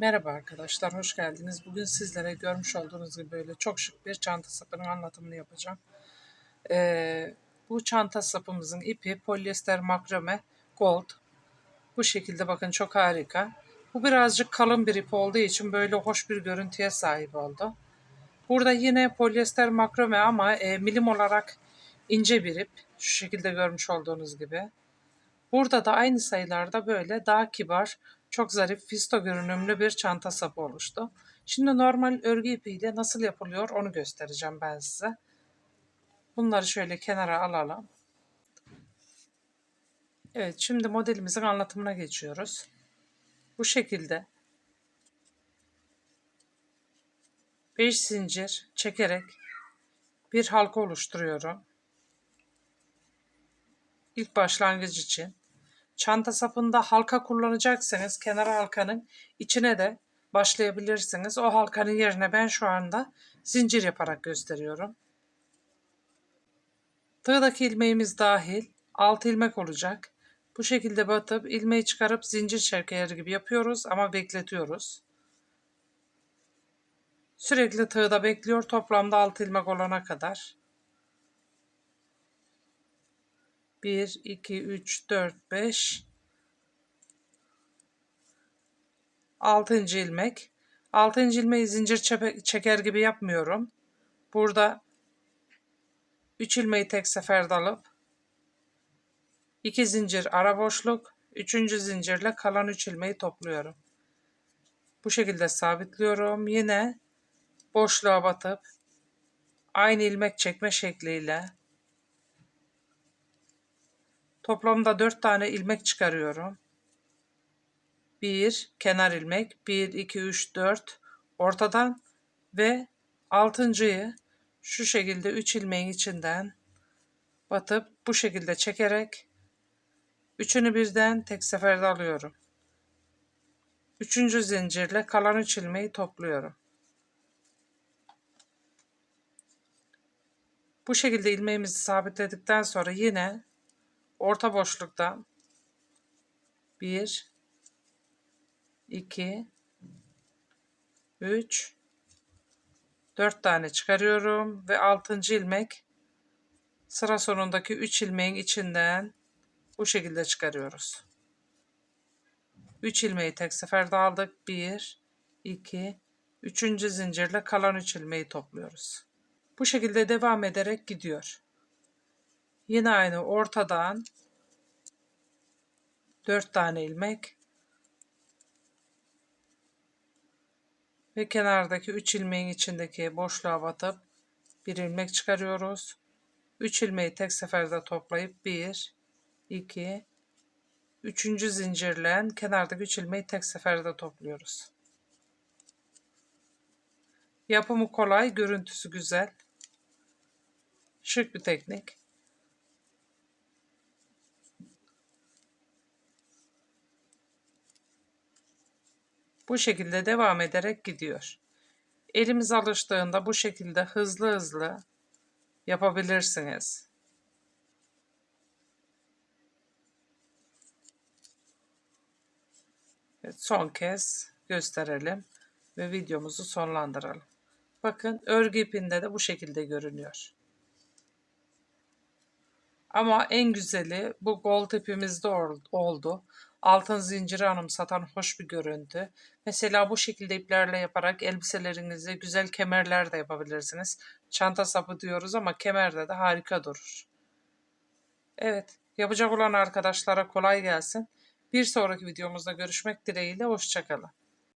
Merhaba arkadaşlar, hoş geldiniz. Bugün sizlere görmüş olduğunuz gibi böyle çok şık bir çanta sapının anlatımını yapacağım. Ee, bu çanta sapımızın ipi polyester makrame gold. Bu şekilde bakın çok harika. Bu birazcık kalın bir ip olduğu için böyle hoş bir görüntüye sahip oldu. Burada yine polyester makrame ama e, milim olarak ince bir ip. Şu şekilde görmüş olduğunuz gibi. Burada da aynı sayılarda böyle daha kibar, çok zarif, fisto görünümlü bir çanta sapı oluştu. Şimdi normal örgü ipiyle nasıl yapılıyor onu göstereceğim ben size. Bunları şöyle kenara alalım. Evet, şimdi modelimizin anlatımına geçiyoruz. Bu şekilde 5 zincir çekerek bir halka oluşturuyorum. İlk başlangıç için. Çanta sapında halka kullanacaksanız kenar halkanın içine de başlayabilirsiniz. O halkanın yerine ben şu anda zincir yaparak gösteriyorum. Tığdaki ilmeğimiz dahil 6 ilmek olacak. Bu şekilde batıp ilmeği çıkarıp zincir çeker gibi yapıyoruz ama bekletiyoruz. Sürekli tığda bekliyor toplamda 6 ilmek olana kadar. 1, 2, 3, 4, 5, 6. ilmek. 6. ilmeği zincir çeker gibi yapmıyorum. Burada 3 ilmeği tek seferde alıp 2 zincir ara boşluk, 3. zincirle kalan 3 ilmeği topluyorum. Bu şekilde sabitliyorum. Yine boşluğa batıp aynı ilmek çekme şekliyle Toplamda 4 tane ilmek çıkarıyorum. 1 kenar ilmek, 1 2 3 4 ortadan ve altıncıyı şu şekilde 3 ilmeğin içinden batıp bu şekilde çekerek üçünü birden tek seferde alıyorum. Üçüncü zincirle kalan 3 ilmeği topluyorum. Bu şekilde ilmeğimizi sabitledikten sonra yine orta boşlukta 1 2 3 4 tane çıkarıyorum ve 6. ilmek sıra sonundaki 3 ilmeğin içinden bu şekilde çıkarıyoruz. 3 ilmeği tek seferde aldık. 1 2 3. zincirle kalan 3 ilmeği topluyoruz. Bu şekilde devam ederek gidiyor. Yine aynı ortadan 4 tane ilmek ve kenardaki 3 ilmeğin içindeki boşluğa batıp bir ilmek çıkarıyoruz. 3 ilmeği tek seferde toplayıp 1 2 3. zincirle kenardaki 3 ilmeği tek seferde topluyoruz. Yapımı kolay, görüntüsü güzel. Şık bir teknik. Bu şekilde devam ederek gidiyor. Elimiz alıştığında bu şekilde hızlı hızlı yapabilirsiniz. Evet, son kez gösterelim ve videomuzu sonlandıralım. Bakın örgü ipinde de bu şekilde görünüyor. Ama en güzeli bu gold ipimizde oldu. Altın zinciri anımsatan hoş bir görüntü. Mesela bu şekilde iplerle yaparak elbiselerinizi güzel kemerler de yapabilirsiniz. Çanta sapı diyoruz ama kemerde de harika durur. Evet, yapacak olan arkadaşlara kolay gelsin. Bir sonraki videomuzda görüşmek dileğiyle, hoşçakalın.